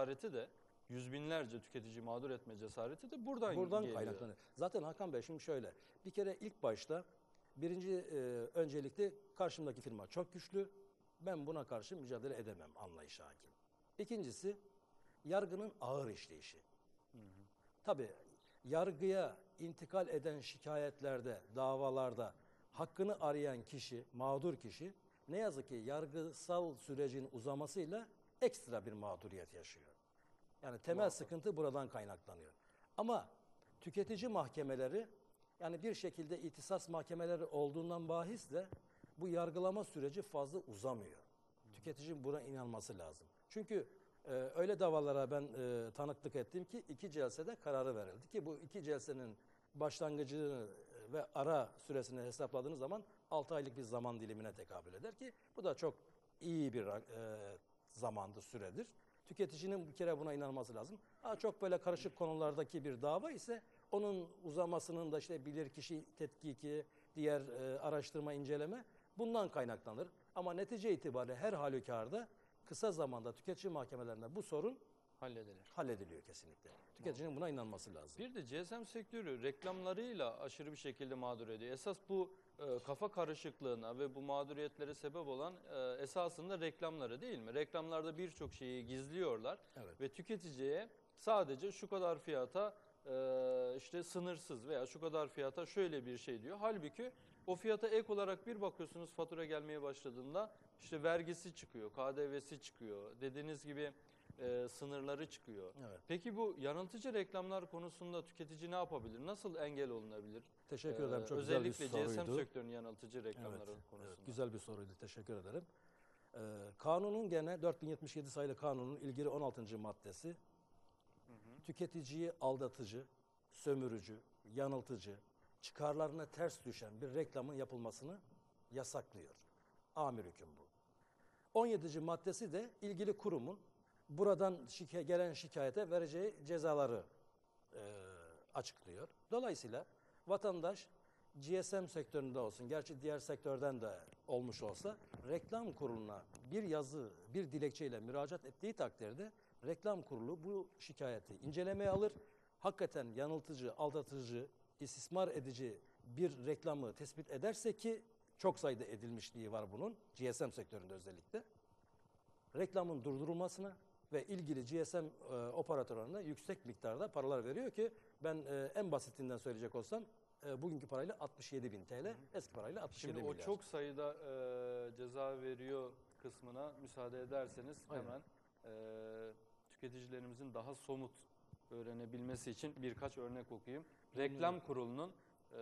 cesareti de yüz binlerce tüketici mağdur etme cesareti de buradan Buradan geliyor. kaynaklanıyor. Zaten Hakan Bey şimdi şöyle. Bir kere ilk başta birinci e, öncelikle karşımdaki firma çok güçlü. Ben buna karşı mücadele edemem anlayışı hakim. İkincisi yargının ağır işleyişi. Tabii yargıya intikal eden şikayetlerde, davalarda hakkını arayan kişi, mağdur kişi ne yazık ki yargısal sürecin uzamasıyla ekstra bir mağduriyet yaşıyor. Yani temel Muhakkak. sıkıntı buradan kaynaklanıyor. Ama tüketici mahkemeleri yani bir şekilde ihtisas mahkemeleri olduğundan bahisle bu yargılama süreci fazla uzamıyor. Tüketicinin buna inanması lazım. Çünkü e, öyle davalara ben e, tanıklık ettim ki iki celsede kararı verildi ki bu iki celsenin başlangıcını ve ara süresini hesapladığınız zaman 6 aylık bir zaman dilimine tekabül eder ki bu da çok iyi bir e, zamandır, süredir. Tüketicinin bir kere buna inanması lazım. Ha, çok böyle karışık konulardaki bir dava ise onun uzamasının da işte bilirkişi tetkiki, diğer e, araştırma, inceleme bundan kaynaklanır. Ama netice itibariyle her halükarda kısa zamanda tüketici mahkemelerinde bu sorun Halledilir. hallediliyor kesinlikle. Tüketicinin buna inanması lazım. Bir de GSM sektörü reklamlarıyla aşırı bir şekilde mağdur ediyor. Esas bu e, kafa karışıklığına ve bu mağduriyetlere sebep olan e, esasında reklamları değil mi? Reklamlarda birçok şeyi gizliyorlar Evet. ve tüketiciye sadece şu kadar fiyata e, işte sınırsız veya şu kadar fiyata şöyle bir şey diyor. Halbuki o fiyata ek olarak bir bakıyorsunuz fatura gelmeye başladığında işte vergisi çıkıyor, KDV'si çıkıyor. Dediğiniz gibi e, sınırları çıkıyor. Evet. Peki bu yanıltıcı reklamlar konusunda tüketici ne yapabilir? Nasıl engel olunabilir? Teşekkür ederim. Çok güzel bir özellikle soruydu. GSM sektörünün yanıltıcı reklamları Evet, konusunda. evet, güzel bir soruydu. Teşekkür ederim. Ee, kanunun gene 4077 sayılı kanunun ilgili 16. maddesi tüketiciyi aldatıcı, sömürücü, yanıltıcı, çıkarlarına ters düşen bir reklamın yapılmasını yasaklıyor. Amir hüküm bu. 17. maddesi de ilgili kurumun buradan şike- gelen şikayete vereceği cezaları e, açıklıyor. Dolayısıyla vatandaş GSM sektöründe olsun, gerçi diğer sektörden de olmuş olsa reklam kuruluna bir yazı, bir dilekçeyle müracaat ettiği takdirde reklam kurulu bu şikayeti incelemeye alır. Hakikaten yanıltıcı, aldatıcı, istismar edici bir reklamı tespit ederse ki çok sayıda edilmişliği var bunun GSM sektöründe özellikle reklamın durdurulmasına ve ilgili GSM e, operatörlerine yüksek miktarda paralar veriyor ki ben e, en basitinden söyleyecek olsam e, bugünkü parayla 67 bin TL, eski parayla 67 Şimdi o milyar. çok sayıda e, ceza veriyor kısmına müsaade ederseniz Aynen. hemen e, tüketicilerimizin daha somut öğrenebilmesi için birkaç örnek okuyayım. Reklam Kurulu'nun e,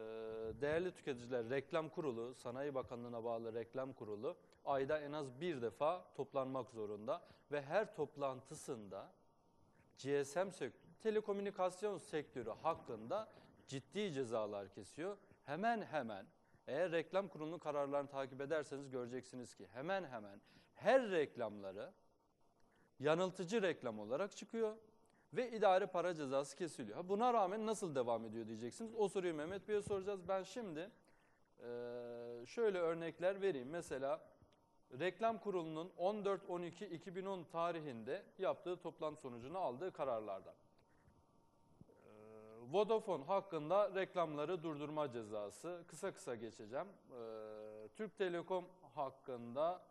değerli tüketiciler reklam kurulu, Sanayi Bakanlığı'na bağlı reklam kurulu ayda en az bir defa toplanmak zorunda ve her toplantısında GSM sektörü, telekomünikasyon sektörü hakkında ciddi cezalar kesiyor. Hemen hemen eğer reklam kurulunun kararlarını takip ederseniz göreceksiniz ki hemen hemen her reklamları yanıltıcı reklam olarak çıkıyor ve idari para cezası kesiliyor. Buna rağmen nasıl devam ediyor diyeceksiniz. O soruyu Mehmet Bey'e soracağız. Ben şimdi şöyle örnekler vereyim. Mesela Reklam Kurulu'nun 14-12-2010 tarihinde yaptığı toplantı sonucunu aldığı kararlardan. Vodafone hakkında reklamları durdurma cezası. Kısa kısa geçeceğim. Türk Telekom hakkında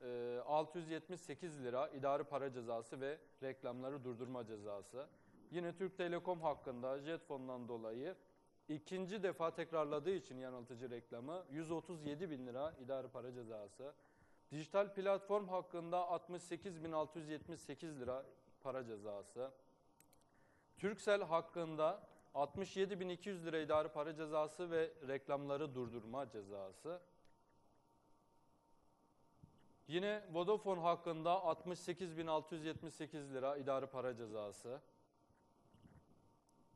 68.678 lira idari para cezası ve reklamları durdurma cezası. Yine Türk Telekom hakkında jet dolayı ikinci defa tekrarladığı için yanıltıcı reklamı 137 bin lira idari para cezası. Dijital platform hakkında 68.678 lira para cezası. Türksel hakkında 67.200 lira idari para cezası ve reklamları durdurma cezası. Yine Vodafone hakkında 68.678 lira idari para cezası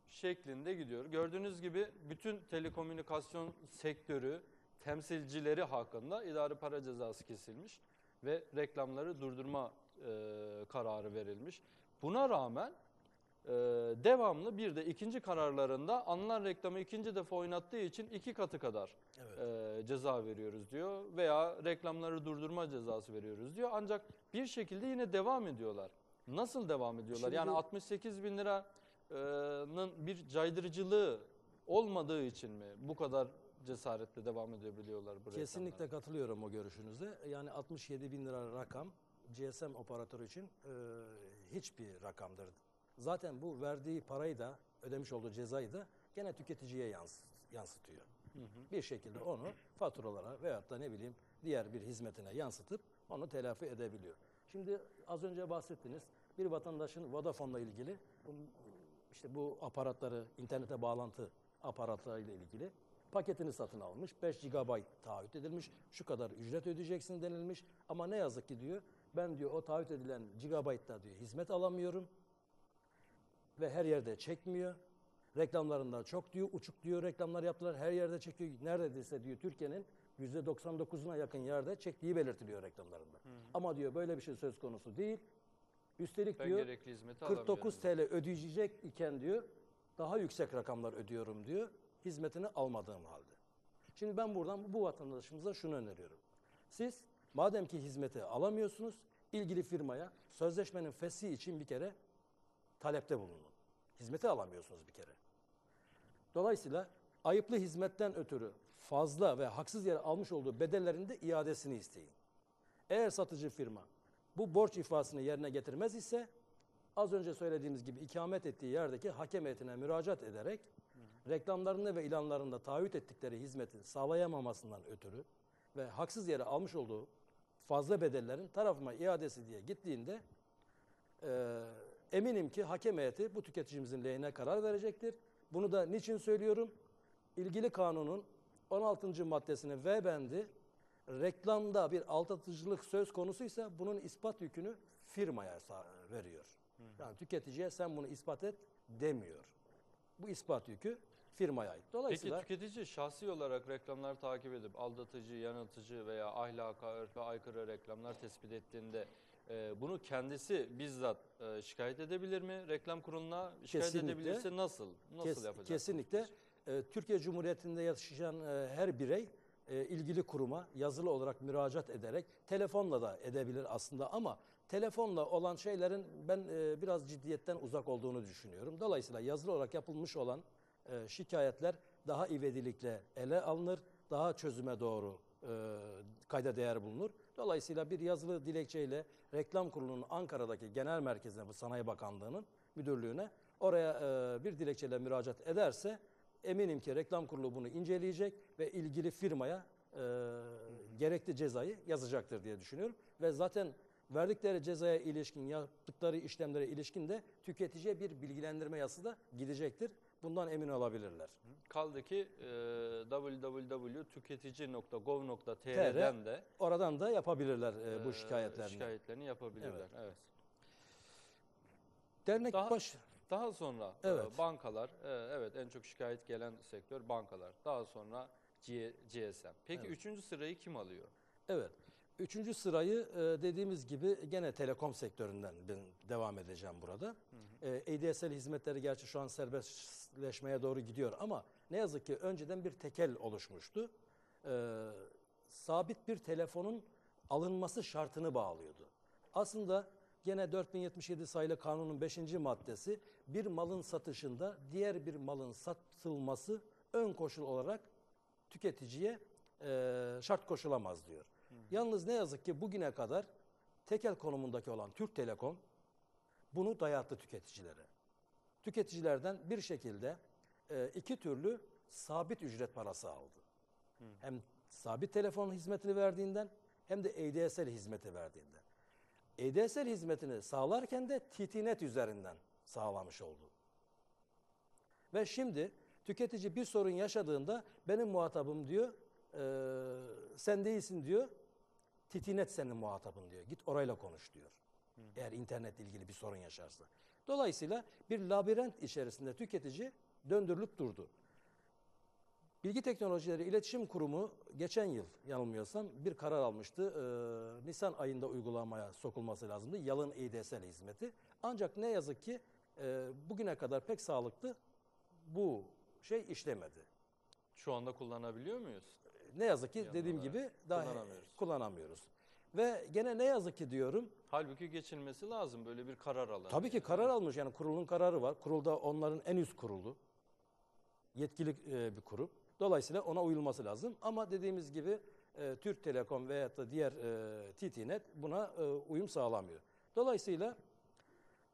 şeklinde gidiyor. Gördüğünüz gibi bütün telekomünikasyon sektörü temsilcileri hakkında idari para cezası kesilmiş ve reklamları durdurma e, kararı verilmiş. Buna rağmen Ee, devamlı bir de ikinci kararlarında alınan reklamı ikinci defa oynattığı için iki katı kadar Evet. e, ceza veriyoruz diyor veya reklamları durdurma cezası veriyoruz diyor. Ancak bir şekilde yine devam ediyorlar. Nasıl devam ediyorlar? Şimdi- yani 68 bin liranın bir caydırıcılığı olmadığı için mi bu kadar cesaretle devam edebiliyorlar bu Kesinlikle reklamlara? katılıyorum o görüşünüze. Yani 67 bin lira rakam GSM operatörü için e, hiçbir rakamdır. Zaten bu verdiği parayı da ödemiş olduğu cezayı da gene tüketiciye yans- yansıtıyor. Hı hı. Bir şekilde onu faturalara veyahut da ne bileyim diğer bir hizmetine yansıtıp onu telafi edebiliyor. Şimdi az önce bahsettiniz bir vatandaşın Vodafone'la ilgili bu- işte bu aparatları internete bağlantı aparatlarıyla ilgili paketini satın almış. 5 GB taahhüt edilmiş. Şu kadar ücret ödeyeceksin denilmiş. Ama ne yazık ki diyor ben diyor o taahhüt edilen gigabaytta diyor hizmet alamıyorum. Ve her yerde çekmiyor. Reklamlarında çok diyor uçuk diyor reklamlar yaptılar. Her yerde çekiyor. Neredeyse diyor Türkiye'nin %99'una yakın yerde çektiği belirtiliyor reklamlarında. Ama diyor böyle bir şey söz konusu değil. Üstelik Ben diyor gerekli hizmeti 49 alamıyorum. TL ödeyecek iken diyor daha yüksek rakamlar ödüyorum diyor hizmetini almadığım halde. Şimdi ben buradan bu vatandaşımıza şunu öneriyorum. Siz madem ki hizmeti alamıyorsunuz ilgili firmaya sözleşmenin feshi için bir kere talepte bulunun. Hizmeti alamıyorsunuz bir kere. Dolayısıyla ayıplı hizmetten ötürü fazla ve haksız yere almış olduğu bedellerin de iadesini isteyin. Eğer satıcı firma bu borç ifasını yerine getirmez ise az önce söylediğimiz gibi ikamet ettiği yerdeki hakem heyetine müracaat ederek reklamlarında ve ilanlarında taahhüt ettikleri hizmeti sağlayamamasından ötürü ve haksız yere almış olduğu fazla bedellerin tarafıma iadesi diye gittiğinde e, eminim ki hakem heyeti bu tüketicimizin lehine karar verecektir. Bunu da niçin söylüyorum? İlgili kanunun 16. maddesine V bendi reklamda bir aldatıcılık söz konusuysa bunun ispat yükünü firmaya veriyor. Yani tüketiciye sen bunu ispat et demiyor. Bu ispat yükü firmaya ait. Peki Dolayısıyla tüketici şahsi olarak reklamları takip edip aldatıcı, yanıltıcı veya ahlaka, örfe aykırı reklamlar tespit ettiğinde e, bunu kendisi bizzat e, şikayet edebilir mi reklam kuruluna? Şikayet Kesinlikle. edebilirse nasıl? Nasıl Kes- yapacak? kesinlikle e, Türkiye Cumhuriyeti'nde yaşayan e, her birey e, ilgili kuruma yazılı olarak müracaat ederek telefonla da edebilir aslında ama telefonla olan şeylerin ben e, biraz ciddiyetten uzak olduğunu düşünüyorum. Dolayısıyla yazılı olarak yapılmış olan e, şikayetler daha ivedilikle ele alınır, daha çözüme doğru e, kayda değer bulunur. Dolayısıyla bir yazılı dilekçeyle Reklam Kurulu'nun Ankara'daki genel merkezine, bu Sanayi Bakanlığı'nın müdürlüğüne oraya e, bir dilekçeyle müracaat ederse eminim ki Reklam Kurulu bunu inceleyecek ve ilgili firmaya e, gerekli cezayı yazacaktır diye düşünüyorum. Ve zaten verdikleri cezaya ilişkin, yaptıkları işlemlere ilişkin de tüketiciye bir bilgilendirme yazısı da gidecektir. Bundan emin olabilirler. Kaldı ki e, www.tüketici.gov.tr'den de Oradan da yapabilirler e, bu e, şikayetlerini. şikayetlerini yapabilirler. Evet. Evet. Dernek Daha- baş Daha sonra e, Evet. bankalar, e, evet en çok şikayet gelen sektör bankalar. Daha sonra G- GSM. Peki Evet. üçüncü sırayı kim alıyor? Evet. Üçüncü sırayı e, dediğimiz gibi gene telekom sektöründen ben devam edeceğim burada. E, ADSL hizmetleri gerçi şu an serbestleşmeye doğru gidiyor ama ne yazık ki önceden bir tekel oluşmuştu. E, sabit bir telefonun alınması şartını bağlıyordu. Aslında gene 4077 sayılı kanunun 5. maddesi bir malın satışında diğer bir malın satılması ön koşul olarak tüketiciye şart koşulamaz diyor. Yalnız ne yazık ki bugüne kadar tekel konumundaki olan Türk Telekom bunu dayattı tüketicilere. Tüketicilerden bir şekilde e, iki türlü sabit ücret parası aldı. Hem sabit telefon hizmetini verdiğinden hem de ADSL hizmeti verdiğinden. ADSL hizmetini sağlarken de TTNet üzerinden sağlamış oldu. Ve şimdi tüketici bir sorun yaşadığında benim muhatabım diyor, eee, sen değilsin diyor, TTNet senin muhatabın diyor. Git orayla konuş diyor. Eğer internetle ilgili bir sorun yaşarsa. Dolayısıyla bir labirent içerisinde tüketici döndürülüp durdu. Bilgi Teknolojileri İletişim Kurumu geçen yıl yanılmıyorsam bir karar almıştı. Eee, Nisan ayında uygulamaya sokulması lazımdı. Yalın ADSL hizmeti. Ancak ne yazık ki e, bugüne kadar pek sağlıklı bu şey işlemedi. Şu anda kullanabiliyor muyuz? Ne yazık ki Yanına dediğim gibi daha kullanamıyoruz. kullanamıyoruz. Ve gene ne yazık ki diyorum Halbuki geçilmesi lazım böyle bir karar alan. Tabii ki karar almış yani kurulun kararı var. Kurulda onların en üst kurulu. Yetkili e, bir kurum. Dolayısıyla ona uyulması lazım. Ama dediğimiz gibi e, Türk Telekom veyahut da diğer e, TTNet buna e, uyum sağlamıyor. Dolayısıyla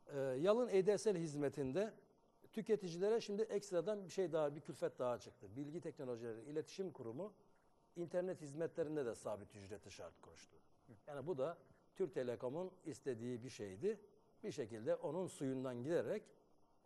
e, yalın EDSL hizmetinde tüketicilere şimdi ekstradan bir şey daha, bir külfet daha çıktı. Bilgi Teknolojileri İletişim Kurumu internet hizmetlerinde de sabit ücreti şart koştu. Yani bu da Türk Telekom'un istediği bir şeydi. Bir şekilde onun suyundan giderek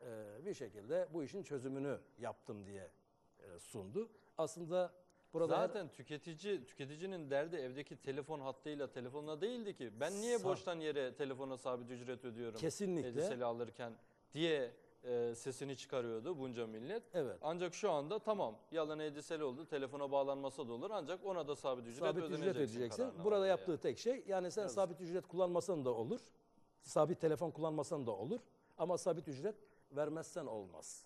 e, bir şekilde bu işin çözümünü yaptım diye e, sundu. Aslında burada Zaten tüketici tüketicinin derdi evdeki telefon hattıyla telefonla değildi ki. Ben niye Sa- boştan yere telefona sabit ücret ödüyorum? Kesinlikle. Ediseli alırken diye e, sesini çıkarıyordu bunca millet. evet Ancak şu anda tamam yalan ediseli oldu telefona bağlanmasa da olur ancak ona da sabit ücret sabit ödeneceksin. ücret ödeyeceksin. Burada yaptığı yani. tek şey yani sen Yazık. sabit ücret kullanmasan da olur. Sabit telefon kullanmasan da olur. Ama sabit ücret vermezsen olmaz.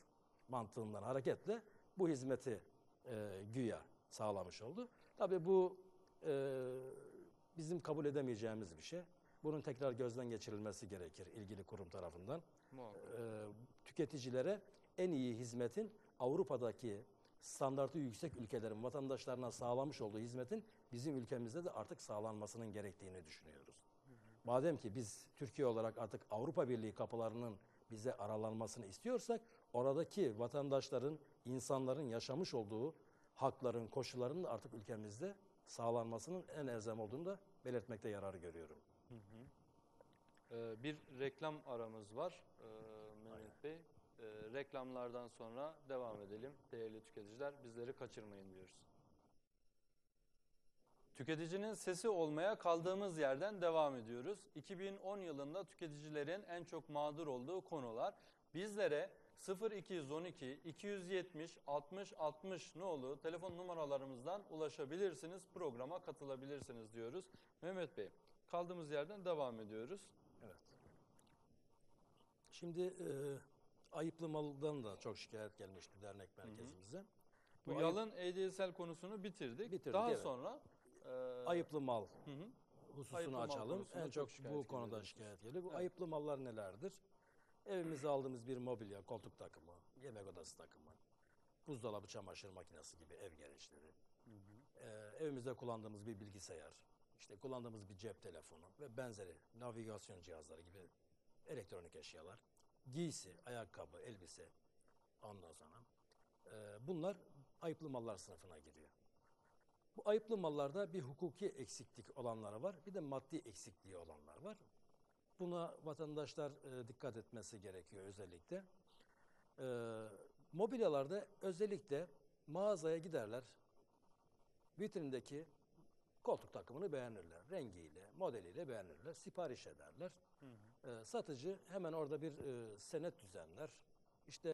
Mantığından hareketle bu hizmeti e, güya sağlamış oldu. Tabii bu e, bizim kabul edemeyeceğimiz bir şey. Bunun tekrar gözden geçirilmesi gerekir ilgili kurum tarafından. E, tüketicilere en iyi hizmetin Avrupa'daki standartı yüksek ülkelerin vatandaşlarına sağlamış olduğu hizmetin bizim ülkemizde de artık sağlanmasının gerektiğini düşünüyoruz. Madem ki biz Türkiye olarak artık Avrupa Birliği kapılarının bize aralanmasını istiyorsak oradaki vatandaşların, insanların yaşamış olduğu hakların, koşullarının da artık ülkemizde sağlanmasının en elzem olduğunu da belirtmekte yarar görüyorum. Ee, bir reklam aramız var ee, Mehmet Bey. Ee, reklamlardan sonra devam edelim değerli tüketiciler. Bizleri kaçırmayın diyoruz. Tüketicinin sesi olmaya kaldığımız yerden devam ediyoruz. 2010 yılında tüketicilerin en çok mağdur olduğu konular. Bizlere 0212 270 60 60 nolu telefon numaralarımızdan ulaşabilirsiniz. Programa katılabilirsiniz diyoruz. Mehmet Bey kaldığımız yerden devam ediyoruz. Evet. Şimdi e, ayıplı maldan da çok şikayet gelmişti dernek merkezimize. Bu, ayıp- yalın ADSL konusunu bitirdik. Bitirdik, Daha evet. sonra e, ayıplı mal hı hı. hususunu Ayıplı mal açalım. konusunda En çok çok bu konuda şikayet geliyor. Bu Evet. ayıplı mallar nelerdir? Evimize aldığımız bir mobilya, koltuk takımı, yemek odası takımı, buzdolabı, çamaşır makinesi gibi ev gereçleri, e, evimizde kullandığımız bir bilgisayar, işte kullandığımız bir cep telefonu ve benzeri navigasyon cihazları gibi elektronik eşyalar, giysi, ayakkabı, elbise, ondan sonra e, bunlar ayıplı mallar sınıfına giriyor. Bu ayıplı mallarda bir hukuki eksiklik olanları var, bir de maddi eksikliği olanlar var. Buna vatandaşlar e, dikkat etmesi gerekiyor özellikle. E, mobilyalarda özellikle mağazaya giderler, vitrindeki koltuk takımını beğenirler. Rengiyle, modeliyle beğenirler, sipariş ederler. E, satıcı hemen orada bir e, senet düzenler. İşte